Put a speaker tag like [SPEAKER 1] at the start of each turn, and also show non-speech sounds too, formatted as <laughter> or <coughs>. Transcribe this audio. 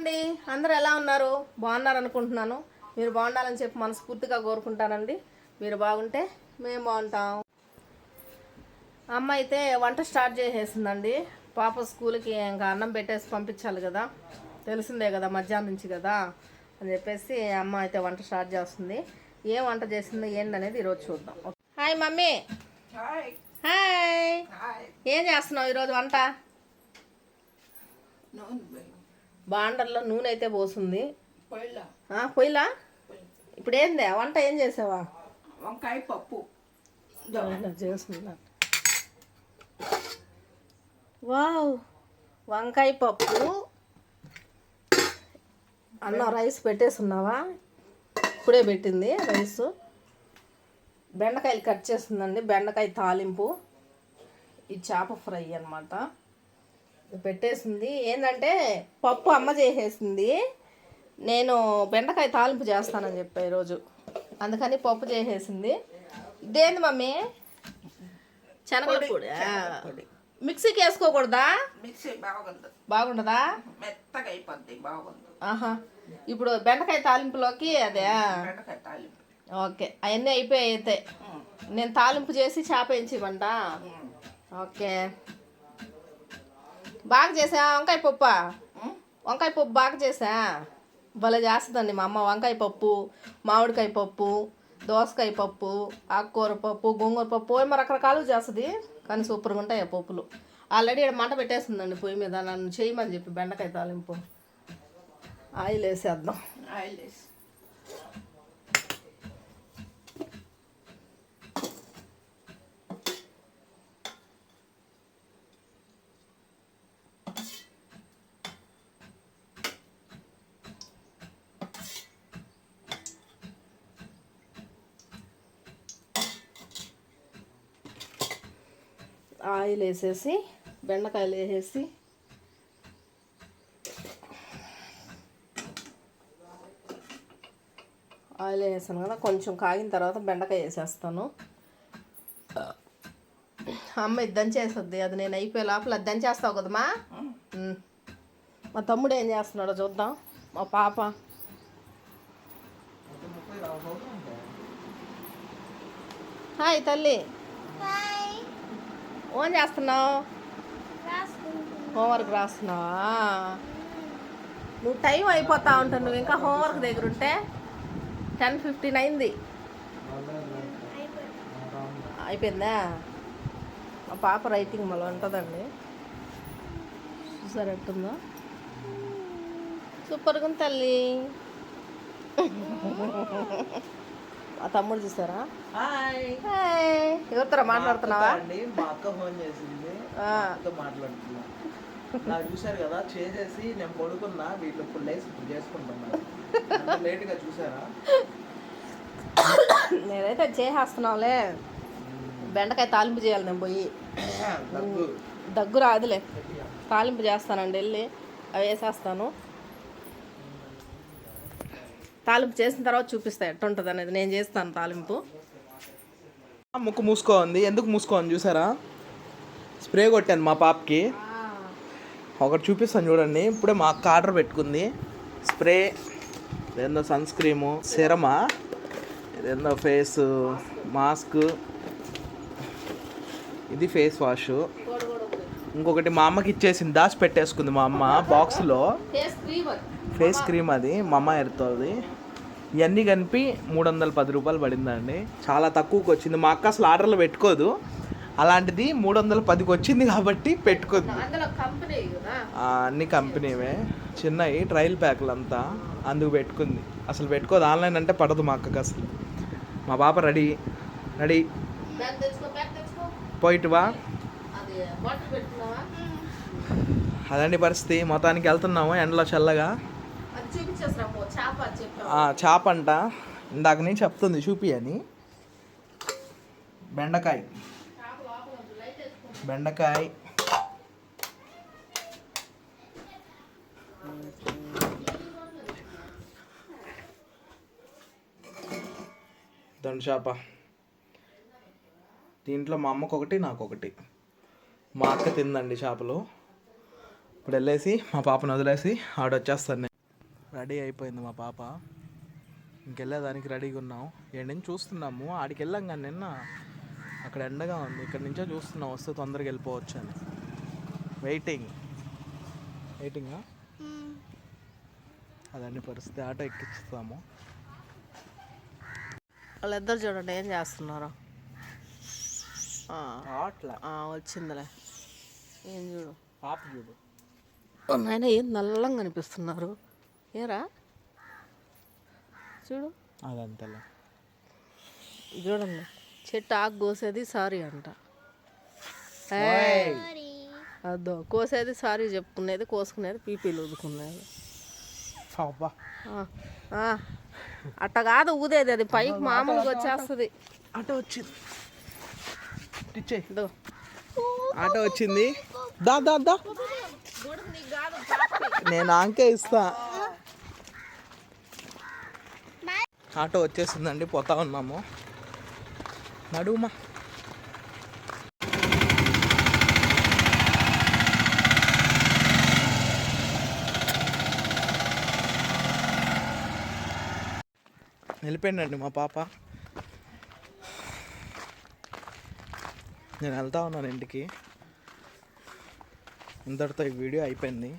[SPEAKER 1] అండి అందరూ ఎలా ఉన్నారు? బాగున్నారు అనుకుంటున్నాను. మీరు బాగుండాలని చెప్పి మనస్ఫూర్తిగా కోరుకుంటానండి. మీరు బాగుంటే మేము బాగుంటాం. అమ్మ అయితే వంట స్టార్ట్ చేసేసిందండి. పాప స్కూల్కి ఇంకా అన్నం పెట్టేసి పంపించాలి కదా. తెలిసిందే కదా మధ్యాహ్నం నుంచి కదా అని చెప్పేసి అమ్మ అయితే వంట స్టార్ట్ చేస్తుంది. ఏం వంట చేసిందో ఏంటనేది ఈరోజు చూద్దాం. Hi mummy.
[SPEAKER 2] హాయ్.
[SPEAKER 1] ఏం చేస్తున్నావు ఈరోజు వంట? బాండర్లో నూనె అయితే పోస్తుంది
[SPEAKER 2] పొయ్యిలా?
[SPEAKER 1] ఇప్పుడు ఏందే వంట ఏం చేసావా?
[SPEAKER 2] వంకాయ పప్పు.
[SPEAKER 1] చేస్తున్నా. వావ్! వంకాయ పప్పు. అన్నం రైస్ పెట్టేస్తున్నావా ఇప్పుడే పెట్టింది రైస్. బెండకాయలు కట్ చేస్తుందండి. బెండకాయ తాలింపు. ఈ చేప ఫ్రై అన్నమాట. పెట్టేసింది. ఏంటంటే పప్పు అమ్మ చేసేసింది. నేను బెండకాయ తాలింపు చేస్తానని చెప్పా ఈరోజు. అందుకని పప్పు చేసేసింది. ఇదేంది మమ్మీ? శనగల పొడి. మిక్సీకి వేసుకోకూడదా?
[SPEAKER 2] మిక్సీ బాగుంది
[SPEAKER 1] బాగుండదా?
[SPEAKER 2] మెత్తగా అయిపోద్ది బాగుంది
[SPEAKER 1] ఆహా. ఇప్పుడు బెండకాయ తాలింపులోకి అదే
[SPEAKER 2] బెండకాయ తాలింపు.
[SPEAKER 1] ఓకే. అవన్నీ అయిపోయాయి అయితే. నేను తాలింపు చేసి చేప వేయించివ్వంట
[SPEAKER 2] ఉమ్,
[SPEAKER 1] ఓకే. బాగా చేసా వంకాయ పప్పు. వంకాయ పప్పు బాగా చేసా. భలే చేస్తుందండి మా అమ్మ వంకాయ పప్పు మామిడికాయ పప్పు దోసకాయ పప్పు ఆకుకూర పప్పు గోంగూర పప్పు ఏమో రకరకాలు చేస్తుంది కానీ సూపర్గా ఉంటాయి ఆ పప్పులు. ఆల్రెడీ ఇక్కడ మంట పెట్టేస్తుందండి పొయ్యి మీద నన్ను చేయమని చెప్పి బెండకాయ తాలింపు. ఆయిల్ వేసేద్దాం.
[SPEAKER 2] ఆయిల్ వేసి.
[SPEAKER 1] ఆయిల్ వేసేసి బెండకాయలు వేసేసి. ఆయిల్ వేసాను కదా కొంచెం కాగిన తర్వాత బెండకాయ వేసేస్తాను. అమ్మ ఇది దంచేస్తుంది అది నేను అయిపోయే లోపల అది దంచేస్తావు కదమ్మా? మా తమ్ముడు ఏం చేస్తున్నాడో చూద్దాం. మా పాప. హాయ్ తల్లి. ఏం చేస్తున్నావు? హోంవర్క్ రాస్తున్నావా? నువ్వు టైం అయిపోతా ఉంటావు నువ్వు ఇంకా హోంవర్క్ దగ్గర ఉంటే టెన్ ఫిఫ్టీన్ అయింది. అయిపోయిందా? మా పాప రైటింగ్ మళ్ళీ ఉంటుందండి. చూసారు ఎట్టుందో? సూపర్గా తల్లి. <laughs> మా తమ్ముడు చూసారా?
[SPEAKER 3] హాయ్.
[SPEAKER 1] హాయ్. ఎవరితో మాట్లాడుతున్నావా?
[SPEAKER 3] అండి మా అక్క ఫోన్ చేసింది. మాట్లాడుతున్నా. నాకు చూశారు కదా చేసేసి నేను పడుకున్నా వీటిలో ఫుల్ డేస్ చేసుకుంటున్నా. లేట్గా చూసారా?
[SPEAKER 1] నేనైతే చేసేస్తున్నావులే. బెండకాయ తాలింపు చేయాలి నేను పోయి. <coughs>
[SPEAKER 3] దగ్గు
[SPEAKER 1] రాదులే. తాలింపు చేస్తానండి వెళ్ళి. అవి వేసేస్తాను. తాలింపు చేసిన తర్వాత చూపిస్తా ఎట్టుంటుంది అనేది నేను చేస్తాను తాలింపు.
[SPEAKER 3] ముక్కు మూసుకోంది ఎందుకు మూసుకోంది చూసారా? స్ప్రే కొట్టాను మా పాపకి. ఒకటి చూపిస్తాను చూడండి. ఇప్పుడే మా అక్క ఆర్డర్ పెట్టుకుంది. స్ప్రే ఇదేందో సన్ స్క్రీము సిరమా ఇదేందో ఫేస్ మాస్క్. ఇది ఫేస్ వాష్. ఇంకొకటి మా అమ్మకి ఇచ్చేసింది. దాచి పెట్టేసుకుంది మా అమ్మ బాక్స్లో. ఫేస్ క్రీమ్ అది. మా అమ్మ ఎడుతుంది ఇవన్నీ కలిపి మూడు వందల పది రూపాయలు పడిందండి. చాలా తక్కువకి వచ్చింది. మా అక్క అసలు ఆర్డర్లో పెట్టుకోదు. అలాంటిది మూడు వందల పదికి వచ్చింది కాబట్టి పెట్టుకుంది.
[SPEAKER 1] అందులో కంపెనీ కదా?
[SPEAKER 3] ఆ, అన్ని కంపెనీవే. చిన్నవి ట్రయల్ ప్యాక్లు అంతా అందుకు పెట్టుకుంది. అసలు పెట్టుకోదు. ఆన్లైన్ అంటే పడదు మా అక్కకి అసలు. మా పాప రెడీ. రెడీ. పోయిటువా? అదండి పరిస్థితి. మొత్తానికి వెళ్తున్నాము ఎండలో చల్లగా.
[SPEAKER 1] చేప
[SPEAKER 3] అంట. ఇందాక నేను చెప్తుంది చూపి అని. బెండకాయ. బెండకాయ. దండు చేప. దీంట్లో మా అమ్మకు ఒకటి నాకు ఒకటి మా అక్క తిందండి చేపలు. ఇప్పుడు వెళ్ళేసి మా పాపను వదిలేసి ఆడొచ్చేస్తాను నేను. రెడీ అయిపోయింది మా పాప. ఇంకెళ్ళేదానికి రెడీగా ఉన్నాం. నుంచి చూస్తున్నాము. ఆడికి వెళ్ళాం కానీ నిన్న. అక్కడ ఎండగా ఉంది. ఇక్కడ నుంచే చూస్తున్నాం. వస్తే తొందరగా వెళ్ళిపోవచ్చు అని. వెయిటింగ్ వెయిటింగా అదండి పరిస్థితి. ఆటో ఎక్కిస్తాము
[SPEAKER 1] వాళ్ళిద్దరు చూడండి ఏం చేస్తున్నారు. వచ్చిందిలే. ఏం చూడు.
[SPEAKER 3] పాప చూడు.
[SPEAKER 1] నాయన ఏం నల్లంగా కనిపిస్తున్నారు ఏరా? చూడు.
[SPEAKER 3] అదంతలే.
[SPEAKER 1] చూడండి. చెట్టు ఆకు కోసేది సారీ అంట. అదో కోసేది సారీ చెప్పుకునేది కోసుకునేది పీపీలు ఊదుకునేది. అట్ట కాదు ఊదేది అది. పైకి మామూలుగా వచ్చేస్తుంది.
[SPEAKER 3] ఆటో వచ్చింది. ఆటో వచ్చింది. దా దా దా. నేను ఆంకే ఇస్తా. ఆటో వచ్చేసిందండి పోతా ఉన్నాము. నడుమా వెళ్ళిపోయిందండి మా పాప. నేను వెళ్తా ఉన్నాను ఇంటికి. ఇంతటితో ఈ వీడియో అయిపోయింది.